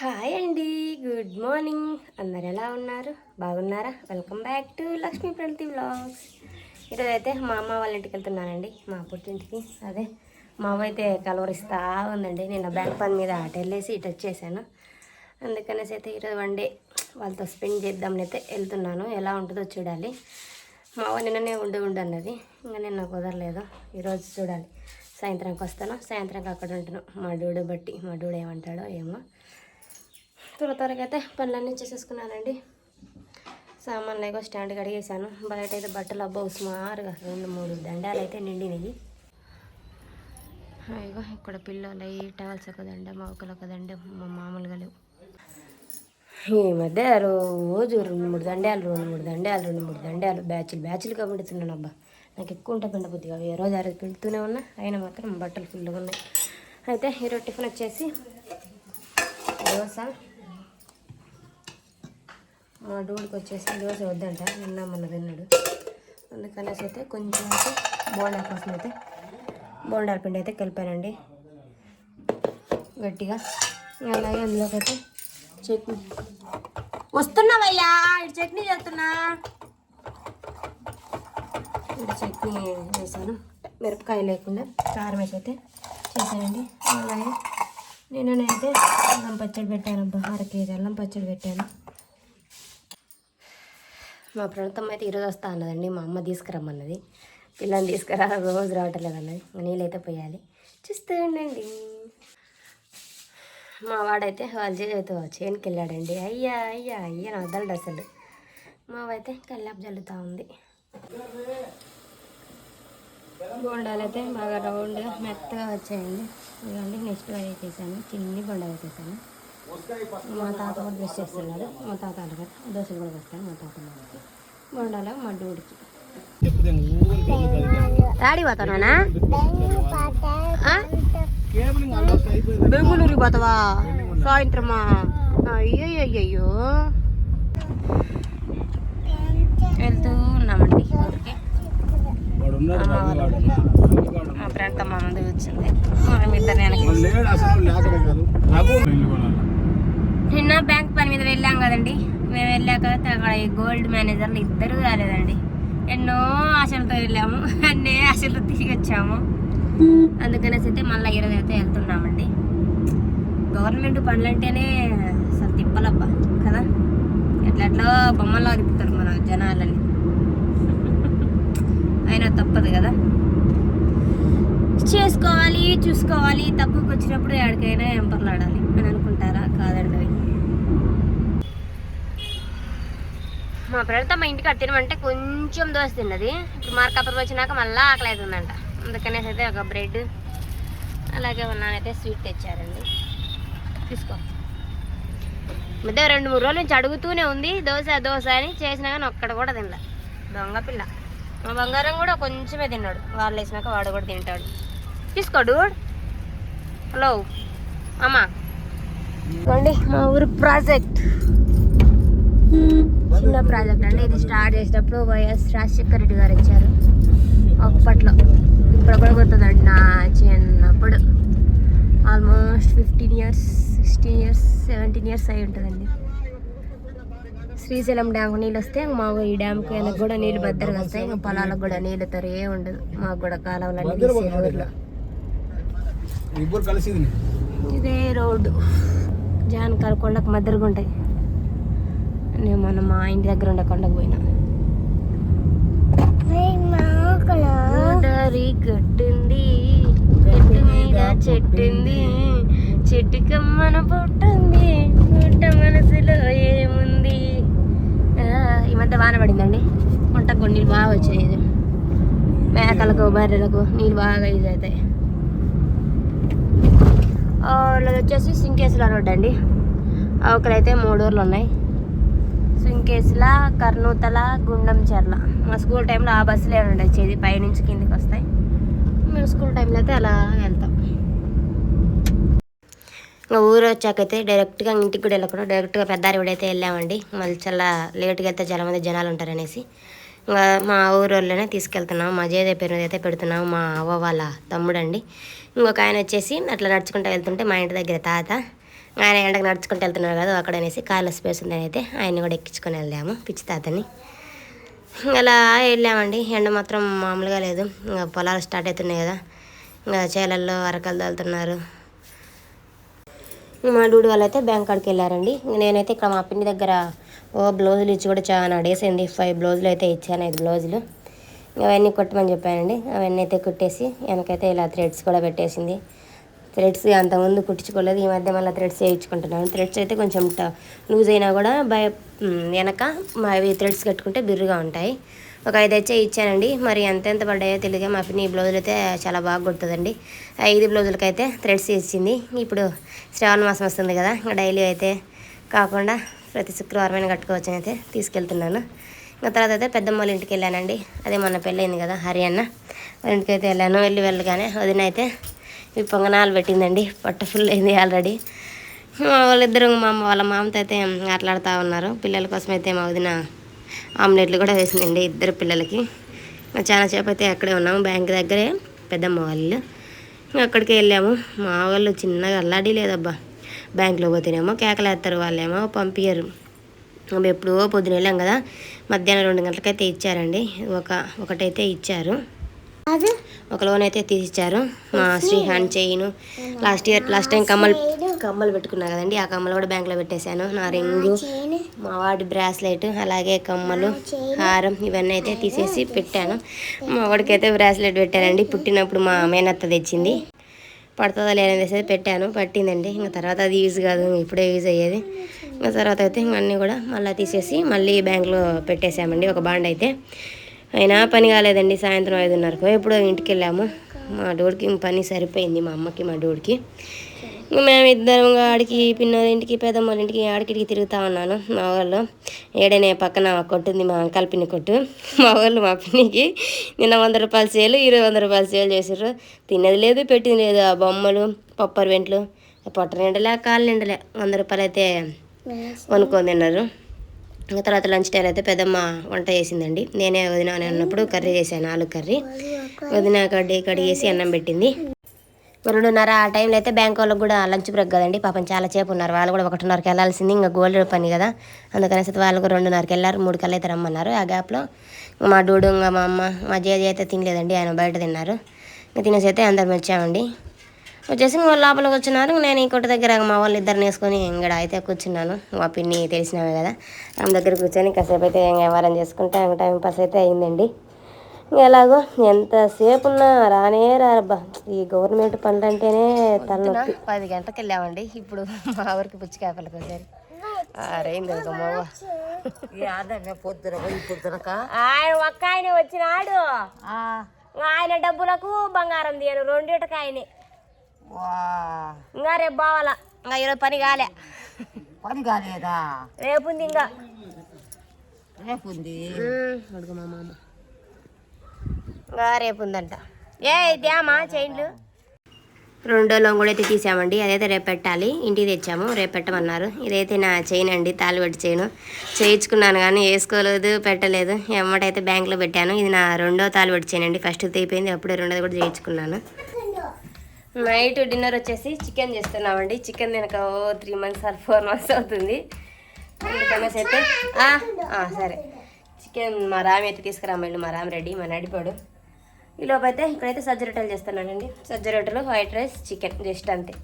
Hi అండి. Good morning. అందరు ఎలా ఉన్నారు? బాగున్నారా? Welcome back to Lakshmi Pranathi blogs ఈరోజు అయితే మా అమ్మ వాళ్ళ ఇంటికి వెళ్తున్నానండి మా పుట్టింటికి. అదే మా అమ్మ అయితే కలవరిస్తూ ఉందండి. నేను బ్యాంక్ పని మీద అటు వెళ్ళేసి ఇటు వచ్చేసాను. అందుకనేసి అయితే ఈరోజు వన్ డే వాళ్ళతో స్పెండ్ చేద్దామని అయితే వెళ్తున్నాను. ఎలా ఉంటుందో చూడాలి. మా అమ్మ నిన్ననే ఉండి ఉండు అన్నది. ఇంకా నేను నాకు కుదరలేదు. ఈరోజు చూడాలి. సాయంత్రంకి వస్తాను సాయంత్రంకి అక్కడ ఉంటాను మా డూడు బట్టి. మా డూడు ఏమంటాడో ఏమో. త్వర త్వరగా అయితే పనులన్నీ చేసేసుకున్నానండి. సామాన్లు ఏగో స్టాండ్ కడిగేసాను బయట అయితే బట్టలు అబ్బో సుమారుగా రెండు మూడు దండాలు అయితే నిండినవి. ఇగో ఇక్కడ పిల్లలు అయ్యి టవల్స్ ఒక దండ ఒకలు ఒక దండ మా మామూలుగా లేవు. ఈ మధ్య రోజు రెండు మూడు దండాలు రెండు మూడు దండాలు రెండు మూడు దండాలు బ్యాచ్లు బ్యాచ్లుగా పెడుతున్నాను అబ్బా. నాకు ఎక్కువ ఉంటే పిండబుద్దిగా ఏ రోజు ఆ రోజు ఉన్నా అయినా మాత్రం బట్టలు ఫుల్గా ఉన్నాయి. అయితే ఈరోజు టిఫిన్ వచ్చేసి దోశ డోడికి వచ్చేసి దోశ వద్దంట నిన్న మొన్న తిన్నాడు. అందుకనేసి అయితే కొంచెం అయితే బోండా కోసం అయితే బోండాల పిండి అయితే కలిపానండి. గట్టిగా అలాగే అందులోకి అయితే చట్నీ. వస్తున్నావయ్యా ఇటు చట్నీ చేస్తున్నా. ఇటు చట్నీ వేసాను మిరపకాయ లేకుండా కారం వేసి అయితే చేశానండి. అలాగే నిన్ననైతే అల్లం పచ్చడి పెట్టాను అబ్బా అర కేజీ అల్లం పచ్చడి పెట్టాను. మా ప్రాంతం అయితే ఈరోజు వస్తా అన్నదండి మా అమ్మ తీసుకురమ్మన్నది. పిల్లని తీసుకురా రోజు రావట్లేదు అన్నది నీళ్ళైతే పోయాలి. చూస్తూ ఉండండి మా వాడైతే వాళ్ళ చేతితో చేనుకి వెళ్ళాడండి. అయ్యా అయ్యా అయ్యా నా వదలడు అసలు. మావైతే కల్లాపు జల్లుతూ ఉంది. బోండాలు అయితే బాగా రౌండ్గా మెత్తగా వచ్చాయండి. ఇవ్వండి నెక్స్ట్ అదే చేశాను చిన్ని బొండ చేశాను మా తాత కూడా బ్రష్ చేస్తున్నాడు. మా తాత అడగ దోశలు కూడా వేస్తాను మా తాత వాళ్ళకి బొండాలు మా డూడికి రాడి పోతానా బెంగుళూరుకి పోతావా? సాయంత్రమా? అయ్యో వెళ్తూ ఉన్నామండి ఊరికి. మా ఫ్రెండ్ మా ముందు వచ్చింది మనం ఇద్దరు వెనక్కి నిన్న బ్యాంక్ పని మీద వెళ్ళాం కదండి. మేము వెళ్ళాక అక్కడ ఈ గోల్డ్ మేనేజర్లు ఇద్దరు రాలేదండి. ఎన్నో ఆశలతో వెళ్ళాము. అన్నీ ఆశలతో తిరిగి వచ్చాము అందుకనేసి అయితే మళ్ళీ ఈరోజు అయితే వెళ్తున్నామండి. గవర్నమెంట్ పనులంటేనే అసలు తిప్పలబ్బా కదా? ఎట్లా ఎట్లా బొమ్మల్లో తిప్పుతారు మన జనాలని. అయినా తప్పదు కదా? చేసుకోవాలి చూసుకోవాలి. తప్పుకు వచ్చినప్పుడు ఎక్కడికైనా ఎంపర్లాడాలి అని అనుకుంటారా? కాదండి. మా పిల్లలతో మా ఇంటికి తినమంటే కొంచెం దోశ తిన్నది. ఇప్పుడు మార్కాపురం వచ్చినాక మళ్ళీ ఆకలి అవుతుందంట. అందుకనేసి అయితే ఒక బ్రెడ్ అలాగే నానైతే స్వీట్ తెచ్చారండి. తీసుకో. మధ్య రెండు మూడు రోజుల నుంచి అడుగుతూనే ఉంది దోశ దోశ అని చేసినా కానీ ఒక్కడ కూడా తినలే. దొంగ పిల్ల. మా బంగారం కూడా కొంచెమే తిన్నాడు. వాళ్ళు వేసినాక వాడు కూడా తింటాడు. తీసుకోడు హలో. అమ్మా. రండి మా ఊరు ప్రాజెక్ట్. చిన్న ప్రాజెక్ట్ అండి. ఇది స్టార్ట్ చేసేటప్పుడు వైఎస్ రాజశేఖర రెడ్డి గారు ఇచ్చారు. అప్పట్లో. ఇప్పుడు కూడా గుర్తుందండి నా చిన్నప్పుడు. Almost fifteen years sixteen years seventeen years అయి ఉంటుందండి. శ్రీశైలం డ్యామ్ నీళ్ళు వస్తే మా ఈ డ్యామ్కి వెనక కూడా నీళ్ళు భద్రంగా వస్తాయి. ఇంకా పొలాలకు కూడా నీళ్ళు తరే ఉండదు. మాకు కూడా కాలువలన్నీ కలిసింది ఇదే రోడ్డు. జానకాల కొండకు మధ్యలో ఉంటాయి. నేను మొన్న మా ఇంటి దగ్గర ఉండే కొండకు పోయినా. గోదావరి గట్టుంది మీద చెట్టుంది చెట్టు కమ్మన పుట్టింది పుట్ట మనసులో ఏముంది? ఈ మధ్య వాన పడిందండి. పంటకు నీళ్ళు బాగా వచ్చాయి. మేకలకు బర్రెలకు నీళ్ళు బాగా యూజ్ అవుతాయి. వాళ్ళది వచ్చేసి సింకేసుల రోడ్ అండి. అవకలైతే మూడు ఊర్లు ఉన్నాయి. సుంకేసుల కర్నూతల గుండం చెర్ల. మా స్కూల్ టైంలో ఆ బస్సులే ఉండి వచ్చేది పైనుంచి కిందికి వస్తాయి. మేము స్కూల్ టైంలో అయితే అలా వెళ్తాం. ఇంకా ఊరు వచ్చాకైతే డైరెక్ట్గా ఇంటికి కూడా వెళ్ళకుండా డైరెక్ట్గా పెద్దారివిడ అయితే వెళ్ళామండి. మళ్ళీ చాలా లేట్గా వెళ్తే చాలా మంది జనాలు ఉంటారనేసి ఇంకా మా ఊరు వాళ్ళనే తీసుకెళ్తున్నాం. మా జయదేవ పేరు మీద అయితే పెడుతున్నాం. మా అవ్వ వాళ్ళ తమ్ముడండి. ఇంకొక ఆయన వచ్చేసి అట్లా నడుచుకుంటూ వెళ్తుంటే మా ఇంటి దగ్గర తాత. ఆయన ఎండకు నడుచుకుంటూ వెళ్తున్నారు కదా అక్కడ అనేసి కార్లో స్పేస్ ఉందని అయితే ఆయన్ని కూడా ఎక్కించుకొని వెళ్దాము పిచ్చి తాతని. అలా వెళ్ళామండి. ఎండ మాత్రం మామూలుగా లేదు. ఇంకా పొలాలు స్టార్ట్ అవుతున్నాయి కదా. ఇంకా చేలల్లో అరకలు తోలుతున్నారు. మా డూడు వాళ్ళు అయితే బ్యాంక్ కాడికి వెళ్ళారండి. నేనైతే ఇక్కడ మా పిన్ని దగ్గర ఓ బ్లౌజులు ఇచ్చి కూడా చాలా అడేసింది ఫైవ్ బ్లౌజులు అయితే ఇచ్చాను ఐదు బ్లౌజులు. అవన్నీ కుట్టమని చెప్పానండి. అవన్నీ అయితే కుట్టేసి వెనకైతే ఇలా థ్రెడ్స్ కూడా పెట్టేసింది. థ్రెడ్స్ అంతకుముందు కుట్టించుకోలేదు ఈ మధ్య మళ్ళీ థ్రెడ్స్ వేయించుకుంటున్నాను. థ్రెడ్స్ అయితే కొంచెం లూజ్ అయినా కూడా బయ వెనక అవి థ్రెడ్స్ కట్టుకుంటే బిర్రుగా ఉంటాయి. ఒక ఐదు వచ్చే ఇచ్చానండి. మరి ఎంతెంత ఎంత పడ్డాయో తెలియదు మా పిన్ని ఈ బ్లౌజులు అయితే చాలా బాగా కుడుతుందండి. ఐదు బ్లౌజులకి అయితే థ్రెడ్స్ ఇచ్చింది ఇప్పుడు శ్రావణ మాసం వస్తుంది కదా ఇంకా డైలీ అయితే కాకుండా ప్రతి శుక్రవారం కట్టుకోవచ్చని అయితే తీసుకెళ్తున్నాను. ఇంకా తర్వాత అయితే పెద్దమ్మ వాళ్ళ ఇంటికి వెళ్ళానండి. అదే మొన్న పెళ్ళయింది కదా హరియన్న వాళ్ళ ఇంటికి అయితే వెళ్ళాను. వెళ్ళి వెళ్ళగానే వదిన అయితే ఈ పొంగనాలు పెట్టిందండి. పొట్ట ఫుల్ అయింది ఆల్రెడీ వాళ్ళిద్దరు మా వాళ్ళ మామతో అయితే ఆటలాడుతూ ఉన్నారు. పిల్లల కోసం అయితే మా వదిన ఆమ్లెట్లు కూడా వేసిందండి ఇద్దరు పిల్లలకి. చాలా సేపు అయితే అక్కడే ఉన్నాము. బ్యాంక్ దగ్గరే పెద్దమ్మ వాళ్ళు అక్కడికి వెళ్ళాము. మా వాళ్ళు చిన్నగా అల్లాడి లేదబ్బా. బ్యాంకులో పోతేనేమో కేకలేస్తారు వాళ్ళేమో పంపించరు మేము ఎప్పుడో పొద్దున వెళ్ళాం కదా. మధ్యాహ్నం రెండు గంటలకైతే ఇచ్చారండి. ఒక ఒకటైతే ఇచ్చారు. ఒక లోన్ అయితే తీసిచ్చారు. మా Sri hand chain last year last time కమ్మలు కమ్మలు పెట్టుకున్నా కదండి. ఆ కమ్మలు కూడా బ్యాంక్లో పెట్టేశాను. నా రింగు మా వాడి బ్రాస్లెట్ అలాగే కమ్మలు హారం ఇవన్నీ అయితే తీసేసి పెట్టాను. మా వాడికి అయితే బ్రాస్లెట్ పెట్టానండి పుట్టినప్పుడు మా మేనత్త తెచ్చింది. పడుతుందా లేదనేసి పెట్టాను. పట్టిందండి. ఇంకా తర్వాత అది యూజ్ కాదు. ఇప్పుడే యూజ్ అయ్యేది. ఇంకా తర్వాత అయితే అన్నీ కూడా మళ్ళీ తీసేసి మళ్ళీ బ్యాంక్లో పెట్టేశామండి. ఒక బాండ్ అయితే. అయినా పని కాలేదండి సాయంత్రం ఐదున్నరకు. ఎప్పుడో ఇంటికి వెళ్ళాము మా డోడికి పని సరిపోయింది మా అమ్మకి మా డోడికి. ఇంక మేము ఇద్దరం ఆడికి పిన్నోళ్ళ ఇంటికి పెద్దమ్మ ఇంటికి ఆడికి తిరుగుతూ ఉన్నాను. మా వాళ్ళు ఏడనే పక్కన ఒక కొట్టు ఉంది మా అంకల్ పిన్ని కొట్టు. మా వాళ్ళు మా పిన్నికి నిన్న వంద రూపాయల సేలు ఇరవై వంద రూపాయల సేల్ చేసారు తిన్నది లేదు పెట్టింది లేదు. ఆ బొమ్మలు పప్పర్ వెంట్లు పొట్ట నిండలే కాళ్ళు నిండలే. వంద రూపాయలు అయితే కొనుక్కొని తిన్నారు. ఇంకా తర్వాత లంచ్ టైం అయితే పెద్దమ్మ వంట చేసిందండి. నేనే వదిన అని అన్నప్పుడు కర్రీ చేశాను ఆలు కర్రీ. వదిన కడ్డీ కడిగేసి అన్నం పెట్టింది. రెండున్నర ఆ టైంలో అయితే బ్యాంక్ వాళ్ళకి కూడా లంచ్ బ్రేక్ కదండి. పాపం చాలా చేపు ఉన్నారు. వాళ్ళు కూడా ఒకటిన్నరకి వెళ్ళాల్సింది. ఇంకా గోల్డ్ పని కదా. అందుకనేసి వాళ్ళు రెండున్నరకి వెళ్ళారు. మూడు కల్లా అయితే రమ్మన్నారు. ఆ గ్యాప్లో మా డూడు ఇంకా మా అమ్మ మా జేజీ అయితే తినలేదండి. ఆయన బయట తిన్నారు. ఇంకా తినేసి అయితే అందరం వచ్చామండి. వచ్చేసి ఇంకా వాళ్ళు లోపలికి వచ్చినారు. నేను ఈ కొట్టు దగ్గర మా వాళ్ళు ఇద్దరిని వేసుకొని ఇక్కడ అయితే కూర్చున్నాను. మా పిన్ని తెలిసినవే కదా. ఆమె దగ్గర కూర్చొని కాసేపు అయితే వ్యవహారం చేసుకుంటే ఆమె టైం పాస్ అయితే అయిందండి. ఇంకా ఎలాగో ఎంతసేపు ఉన్నా రానే రారబ్బా ఈ గవర్నమెంట్ పనులు అంటేనే తలనొప్పి. పది గంటలకు వెళ్ళామండి. ఇప్పుడు మా ఊరికి పుచ్చికాపలకు వచ్చారు. అరేంది మవ్వ పొద్దున పోయి పొద్దునక ఆయన ఒక్క ఆయన వచ్చినాడు. ఆయన డబ్బులకు బంగారం తీయను. రెండిటికి ఆయనే. ఇంకా రేపు బావాలా? ఇంకా ఈరోజు పని కాలే. పని కాలేదా? రేపు ఉంది ఇంకా. రేపు ఉంది అడుగు మా మామ. ఇంకా రేపు ఉందంట ఏ ఇదేమా చైన్లు? రెండో లొంగుడు అయితే తీసామండి. అదైతే రేపు పెట్టాలి. ఇంటికి తెచ్చాము. రేపు పెట్టమన్నారు. ఇదైతే నా చైన్ అండి. తాలిబెట్టి చైన్. చేయించుకున్నాను కానీ వేసుకోలేదు పెట్టలేదు. ఎమ్మటైతే బ్యాంక్లో పెట్టాను. ఇది నా రెండో తాలిబెట్టి చైన్ అండి. ఫస్ట్ తీపోయింది. అప్పుడే రెండోది కూడా చేయించుకున్నాను. నైట్ డిన్నర్ వచ్చేసి చికెన్ చేస్తున్నామండి. చికెన్ తినక ఓ three months or four months అవుతుంది. అందుకనేసి అయితే సరే. చికెన్ మా రామి అయితే తీసుకురామండి. మా రామ్ రెడ్డి మా నడిపాడు. ఈ లోపు అయితే ఇక్కడైతే సజ్జ రొట్టెలు చేస్తున్నానండి సజ్జ రొట్టెలు వైట్ రైస్ చికెన్ జస్ట్ అంతే.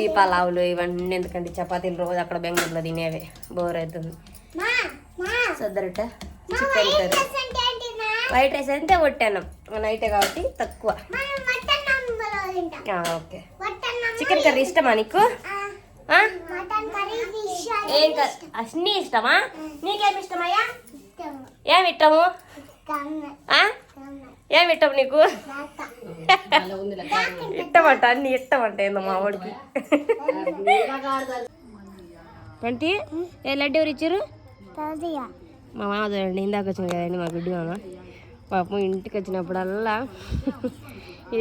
ఈ పలావులు ఇవన్నీ ఎందుకండి? చపాతీలు రోజు అక్కడ బెంగళూరులో తినేవే. బోర్ అవుతుంది. సజ్జ రొట్టె చికెన్ కర్రీ. వైట్ రైస్ అంటే కొట్టాను నైటే కాబట్టి తక్కువ. ఓకే. చికెన్ కర్రీ ఇష్టమా నీకు? ఏం అన్నీ ఇష్టమా? నీకేమి ఇష్టమయ్యా? ఏమి ఇష్టము? ఏమి ఇష్టం నీకు? ఇష్టమంట అన్ని ఇష్టమంట ఏందో మా వాడికి. ఏంటి? ఏ లడ్డు ఎవరు ఇచ్చారు? మా మామ చూడండి ఇందాక వచ్చింది కదండి మా గుడ్డి మామ. పాపం ఇంటికి వచ్చినప్పుడల్లా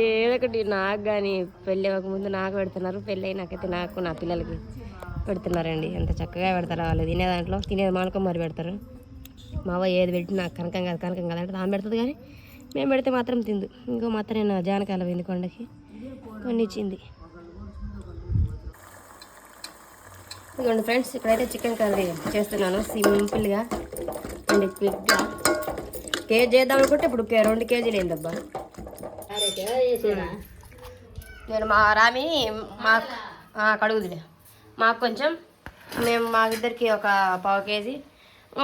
ఏదో ఒకటి నాకు కానీ పెళ్ళి అవ్వకముందు నాకు పెడుతున్నారు పెళ్ళి అయినాకైతే నాకు నా పిల్లలకి పెడుతున్నారండి. ఎంత చక్కగా పెడతారు వాళ్ళు. తినే దాంట్లో తినేది మానుకో మరి పెడతారు. మావ ఏది పెట్టి నాకు కనకం కాదు కనకం కాదు. అంటే ఆమె పెడుతుంది కానీ మేము పెడితే మాత్రం తిందు. ఇంకో మాత్రం నేను జానకాల పోయింది కొండకి. కొన్ని ఇచ్చింది ఇదిగోండి ఫ్రెండ్స్ ఇక్కడైతే చికెన్ కర్రీ చేస్తున్నాను. సింపుల్గా అండ్ క్విక్గా. కేజీ చేద్దాం అనుకుంటే ఇప్పుడు కే- రెండు కేజీలు ఏందబ్బా నేను మా రామి మా కడుగుదిలే. మాకు కొంచెం మేము మా ఇద్దరికి ఒక పావు కేజీ.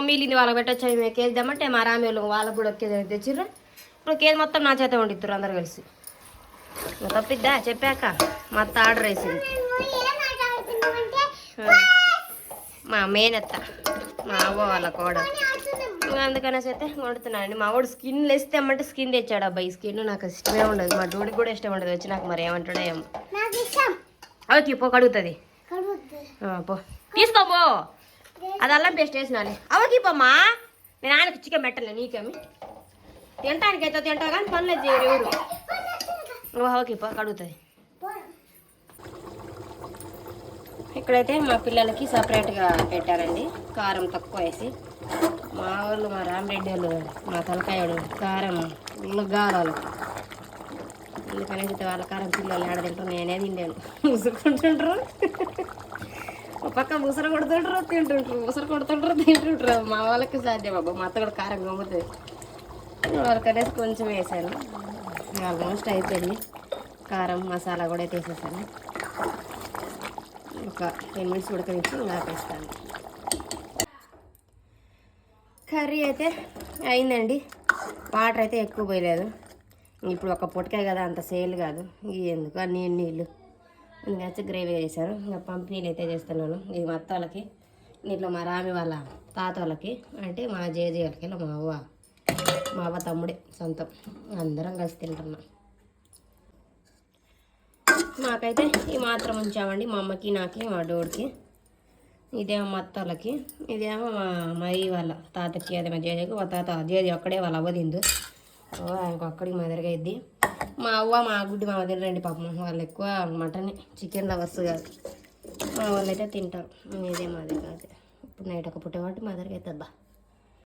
మిగిలింది వాళ్ళకి పెట్టచ్చు మేము కేజీ తెమ్మంటే మా రామి వాళ్ళు వాళ్ళకి కూడా ఒక కేజీ తెచ్చిర్రు. ఇప్పుడు కేజీ మొత్తం నా చేత వండిద్దరు అందరు కలిసి. తప్పిద్దా? చెప్పాక మా అత్త ఆర్డర్ వేసింది. మా మేనత్త మా అవ్వ వాళ్ళ ఇంకా అందుకనేసి అయితే వండుతున్నానండి. మా వాడు స్కిన్ లేస్తే అమ్మంటే స్కిన్ తెచ్చాడు అబ్బాయి. స్కిన్ నాకు ఇష్టమే ఉండదు. మా డూడికి కూడా ఇష్టం ఉండదు. వచ్చి నాకు మరి ఏమంటాడో ఏమో. అవకి పో కడుగుతుంది. పో. తీసుకో పో. అది అల్లం పేస్ట్ వేసినాలి అవకి పోమ్మా నేను ఆయనకు చికెన్ పెట్టలే నీకేమి? తినటానికి అయితే తింటా కానీ పనులేదు చేయరు ఎవరు. అవకి పో కడుగుతుంది. ఇక్కడైతే మా పిల్లలకి సపరేట్గా పెట్టారండి. కారం తక్కువ వేసి. మా వాళ్ళు మా రామరెడ్డి వాళ్ళు మా తలకాయడు కారం ఫుల్ గారాలు అందుకనేసి వాళ్ళ కారం పిల్లలు ఆడ తింటారు నేనే తిండాను ముసురుకుంటుంటారు ఒక పక్క ముసరు కొడుతుంటారు తింటుంటారు ముసరు కొడుతుంటారు తింటుంటారు మా వాళ్ళకి సాధ్యం అబ్బా మా అత్త కూడా కారం గమ్ముతుంది వాళ్ళకనేసి కొంచెం వేసాను. ఆల్మోస్ట్ అయిపోయింది. కారం మసాలా కూడా తీసేసాను ఒక టెన్ మినిట్స్ ఉడకనిచ్చి ఇంకా ఆపేస్తాను. కర్రీ అయితే అయిందండి. వాటర్ అయితే ఎక్కువ పోయలేదు. ఇప్పుడు ఒక పుట్టకాయ కదా అంత సేల్ కాదు. ఇవి ఎందుకు? అన్ని నీళ్ళు. ఇంకా వచ్చి గ్రేవీ చేశాను. ఇంకా పంపిణీలు అయితే చేస్తున్నాను. ఇది మా అత్త వాళ్ళకి మా రామి వాళ్ళ తాత వాళ్ళకి అంటే మా జేజీ వాళ్ళకి మా అవ్వ మా అవ్వ తమ్ముడే సొంతం. అందరం కలిసి తింటున్నాం. మాకైతే ఈ మాత్రం ఉంచామండి. మా అమ్మకి నాకి మా డోడికి ఇదేమో మా అత్తలకి ఇదేమో మా మరి వాళ్ళ తాతకి అదే మా జేజకి మా తాత జేజ ఒక్కడే వాళ్ళ అవ్వ ఆయనకు ఒక్కడికి మదరిగా ఇద్ది మా అవ్వ మా గుడ్డి మా వదిలేండి పాపం వాళ్ళు ఎక్కువ మటన్ చికెన్ లవర్స్ కాదు. మా వాళ్ళు అయితే తింటారు. ఇదే మాది కాదు. ఇప్పుడు నైట్ ఒక పుట్టేవాటి మాదిరిగా అవుతుందా